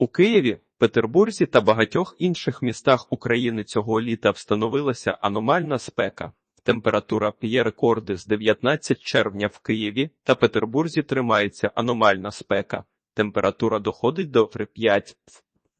У Києві, Петербурзі та багатьох інших містах України цього літа встановилася аномальна спека. Температура п'є рекорди з 19 червня в Києві та Петербурзі тримається аномальна спека. Температура доходить до 5.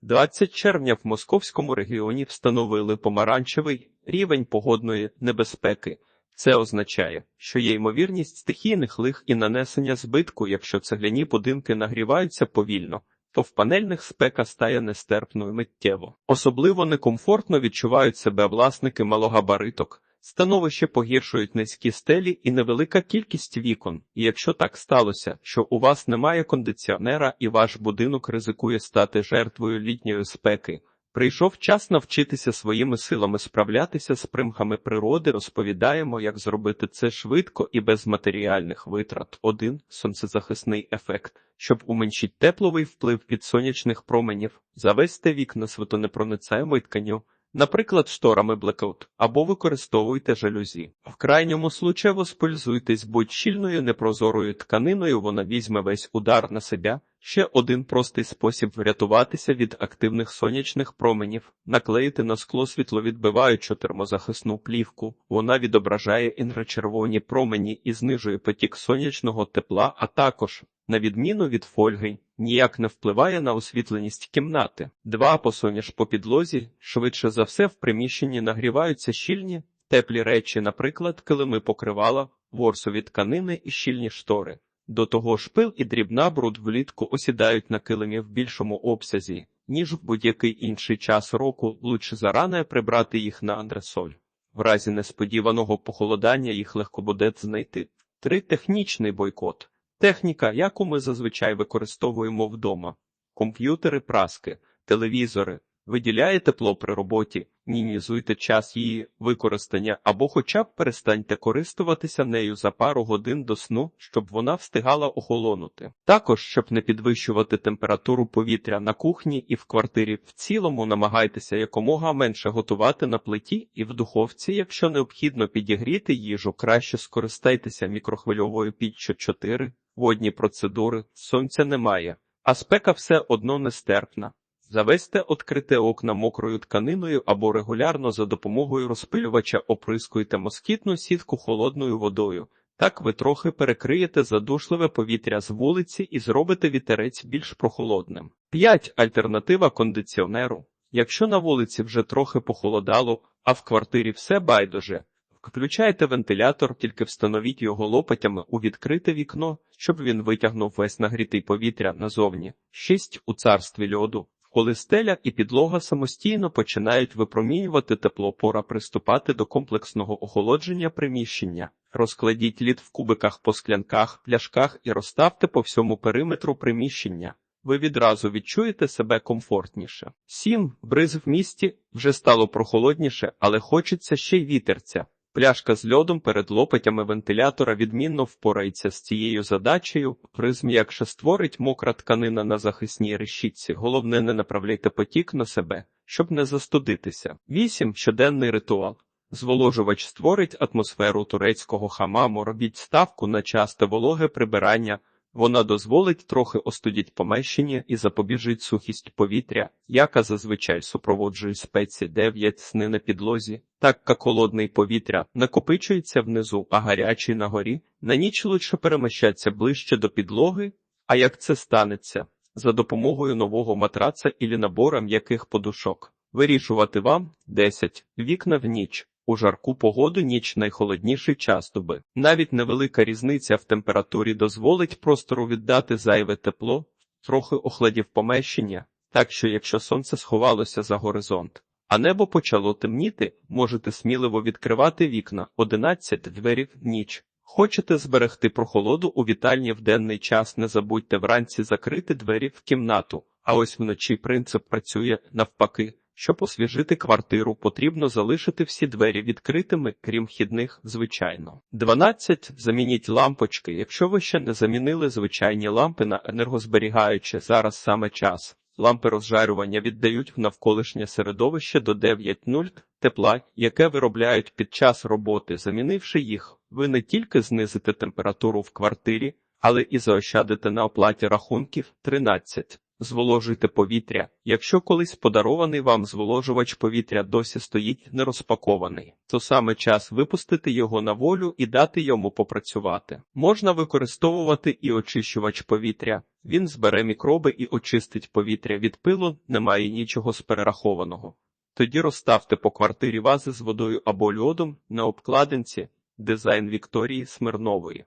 20 червня в московському регіоні встановили помаранчевий рівень погодної небезпеки. Це означає, що є ймовірність стихійних лих і нанесення збитку, якщо цегляні будинки нагріваються повільно, то в панельних спека стає нестерпною миттєво. Особливо некомфортно відчувають себе власники малогабариток. Становище погіршують низькі стелі і невелика кількість вікон. І якщо так сталося, що у вас немає кондиціонера і ваш будинок ризикує стати жертвою літньої спеки, прийшов час навчитися своїми силами справлятися з примхами природи. Розповідаємо, як зробити це швидко і без матеріальних витрат. 1. сонцезахисний ефект. Щоб уменшити тепловий вплив від сонячних променів, завесьте вікна світонепроницаємою тканю. Наприклад, шторами блекаут, або використовуйте жалюзі. В крайньому случаю воспользуйтесь будь-щільною непрозорою тканиною, вона візьме весь удар на себе. Ще один простий спосіб врятуватися від активних сонячних променів наклеїти на скло світловідбиваючу термозахисну плівку. Вона відображає інфрачервоні промені і знижує потік сонячного тепла, а також, на відміну від фольги, ніяк не впливає на освітленість кімнати. Два посоняш по підлозі, швидше за все в приміщенні нагріваються щільні, теплі речі, наприклад, килими покривала, ворсові тканини і щільні штори. До того ж пил і дрібна бруд влітку осідають на килимі в більшому обсязі, ніж в будь-який інший час року, лучше заране прибрати їх на андресоль. В разі несподіваного похолодання їх легко буде знайти. Три технічний бойкот. Техніка, яку ми зазвичай використовуємо вдома: комп'ютери, праски, телевізори. Виділяє тепло при роботі, мінімізуйте час її використання або хоча б перестаньте користуватися нею за пару годин до сну, щоб вона встигала охолонути. Також, щоб не підвищувати температуру повітря на кухні і в квартирі, в цілому намагайтеся якомога менше готувати на плиті і в духовці, якщо необхідно підігріти їжу, краще скористайтеся мікрохвильовою піччю 4, водні процедури, сонця немає, а спека все одно нестерпна. Завесьте відкрите окна мокрою тканиною або регулярно за допомогою розпилювача оприскуйте москітну сітку холодною водою. Так ви трохи перекриєте задушливе повітря з вулиці і зробите вітерець більш прохолодним. 5. Альтернатива кондиціонеру. Якщо на вулиці вже трохи похолодало, а в квартирі все байдуже, включайте вентилятор, тільки встановіть його лопатями у відкрите вікно, щоб він витягнув весь нагрітий повітря назовні. 6. У царстві льоду. Коли стеля і підлога самостійно починають випромінювати тепло, пора приступати до комплексного охолодження приміщення. Розкладіть лід в кубиках по склянках, пляшках і розставте по всьому периметру приміщення. Ви відразу відчуєте себе комфортніше. 7. Бриз в місті вже стало прохолодніше, але хочеться ще й вітерця. Пляшка з льодом перед лопатями вентилятора відмінно впорається з цією задачею. призм якше створить мокра тканина на захисній решітці. Головне, не направляйте потік на себе, щоб не застудитися. 8. Щоденний ритуал. Зволожувач створить атмосферу турецького хамаму. Робіть ставку на часте вологе прибирання. Вона дозволить трохи остудіть помещення і запобіжить сухість повітря, яка зазвичай супроводжує спеці 9 сни на підлозі, так як холодний повітря накопичується внизу, а гарячий на горі, на ніч лучше перемещаться ближче до підлоги, а як це станеться, за допомогою нового матраца і набора м'яких подушок. Вирішувати вам 10 вікна в ніч. У жарку погоду ніч найхолодніший час доби. Навіть невелика різниця в температурі дозволить простору віддати зайве тепло, трохи охладів помещення, так що якщо сонце сховалося за горизонт, а небо почало темніти, можете сміливо відкривати вікна 11 дверів в ніч. Хочете зберегти прохолоду у вітальні в денний час, не забудьте вранці закрити двері в кімнату, а ось вночі принцип працює навпаки. Щоб освіжити квартиру, потрібно залишити всі двері відкритими, крім вхідних, звичайно. 12. Замініть лампочки. Якщо ви ще не замінили звичайні лампи на енергозберігаючі, зараз саме час. Лампи розжарювання віддають в навколишнє середовище до 9.0 тепла, яке виробляють під час роботи. Замінивши їх, ви не тільки знизите температуру в квартирі, але і заощадите на оплаті рахунків 13. Зволожуйте повітря. Якщо колись подарований вам зволожувач повітря досі стоїть нерозпакований, то саме час випустити його на волю і дати йому попрацювати. Можна використовувати і очищувач повітря. Він збере мікроби і очистить повітря від пилу, немає нічого з перерахованого. Тоді розставте по квартирі вази з водою або льодом на обкладинці, дизайн Вікторії Смирнової.